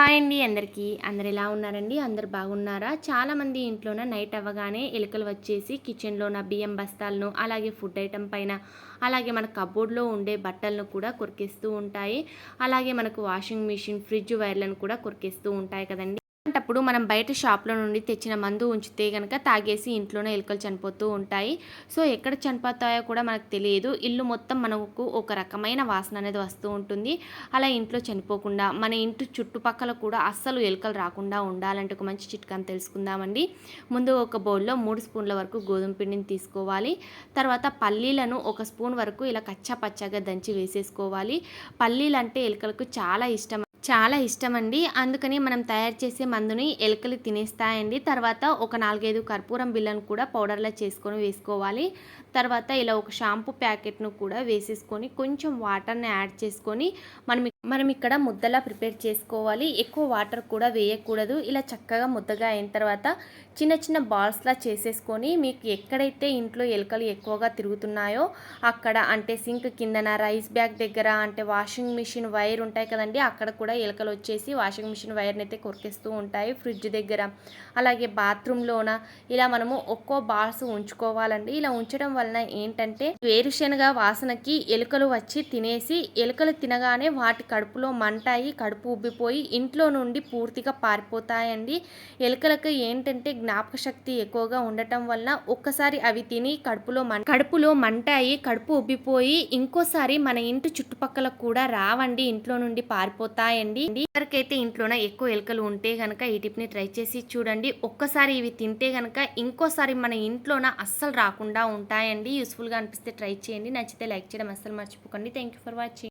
Hi అండి అందరికీ. అందరు ఎలా ఉన్నారండి? అందరు బాగున్నారా? చాలామంది ఇంట్లోన నైట్ అవ్వగానే ఎలుకలు వచ్చేసి కిచెన్లోన బియ్యం బస్తాలను అలాగే ఫుడ్ ఐటమ్ పైన అలాగే మన కబోర్డ్లో ఉండే బట్టలను కూడా కొరికేస్తూ ఉంటాయి. అలాగే మనకు వాషింగ్ మిషన్ ఫ్రిడ్జ్ వైర్లను కూడా కొరికేస్తూ ఉంటాయి కదండి. అలాంటప్పుడు మనం బయట షాప్లో నుండి తెచ్చిన మందు ఉంచితే కనుక తాగేసి ఇంట్లోనే ఎలుకలు చనిపోతూ ఉంటాయి. సో ఎక్కడ చనిపోతాయో కూడా మనకు తెలియదు. ఇల్లు మొత్తం మనకు ఒక రకమైన వాసన అనేది వస్తూ ఉంటుంది. అలా ఇంట్లో చనిపోకుండా మన ఇంటి చుట్టుపక్కల కూడా అస్సలు ఎలుకలు రాకుండా ఉండాలంటే ఒక మంచి చిట్కాని తెలుసుకుందామండి. ముందు ఒక బౌల్లో మూడు స్పూన్ల వరకు గోధుమ పిండిని తీసుకోవాలి. తర్వాత పల్లీలను ఒక స్పూన్ వరకు ఇలా కచ్చా పచ్చగా దంచి వేసేసుకోవాలి. పల్లీలు అంటే ఎలుకలకు చాలా ఇష్టం చాలా ఇష్టం అండి అందుకని మనం తయారు చేసే మందుని ఎలుకలు తినేస్తాయండి. తర్వాత ఒక నాలుగైదు కర్పూరం బిల్లను కూడా పౌడర్లా చేసుకొని వేసుకోవాలి. తర్వాత ఇలా ఒక షాంపూ ప్యాకెట్ను కూడా వేసేసుకొని కొంచెం వాటర్ని యాడ్ చేసుకొని మనం మనం ఇక్కడ ముద్దలా ప్రిపేర్ చేసుకోవాలి. ఎక్కువ వాటర్ కూడా వేయకూడదు. ఇలా చక్కగా ముద్దగా అయిన తర్వాత చిన్న చిన్న బాల్స్లా చేసేసుకొని మీకు ఎక్కడైతే ఇంట్లో ఎలుకలు ఎక్కువగా తిరుగుతున్నాయో అక్కడ అంటే సింక్ కిందన రైస్ బ్యాగ్ దగ్గర అంటే వాషింగ్ మిషన్ వైర్ ఉంటాయి కదండి అక్కడ కూడా ఎలుకలు వచ్చేసి వాషింగ్ మిషన్ వైర్ని అయితే కొరికేస్తూ ఉంటాయి ఫ్రిడ్జ్ దగ్గర. అలాగే బాత్రూంలోన ఇలా మనము ఒక్కో బాల్స్ ఉంచుకోవాలండి. ఇలా ఉంచడం వలన ఏంటంటే వేరుశనగ వాసనకి ఎలుకలు వచ్చి తినేసి ఎలుకలు తినగానే వాటి కడుపులో మంటాయి కడుపు ఉబ్బిపోయి ఇంట్లో నుండి పూర్తిగా పారిపోతాయండి. ఎలుకలకు ఏంటంటే జ్ఞాపక శక్తి ఎక్కువగా ఉండటం వల్ల ఒక్కసారి అవి తిని కడుపులో మం కడుపులో మంటాయి కడుపు ఉబ్బిపోయి ఇంకోసారి మన ఇంటి చుట్టుపక్కల కూడా రావండి. ఇంట్లో నుండి పారిపోతాయండి. ఎవరికైతే ఇంట్లోన ఎక్కువ ఎలుకలు ఉంటే కనుక ఈ టిప్ని ట్రై చేసి చూడండి. ఒక్కసారి ఇవి తింటే కనుక ఇంకోసారి మన ఇంట్లోన అస్సలు రాకుండా ఉంటాయండి. యూస్ఫుల్గా అనిపిస్తే ట్రై చేయండి. నచ్చితే లైక్ చేయడం అస్సలు మర్చిపోకండి. Thank you for watching.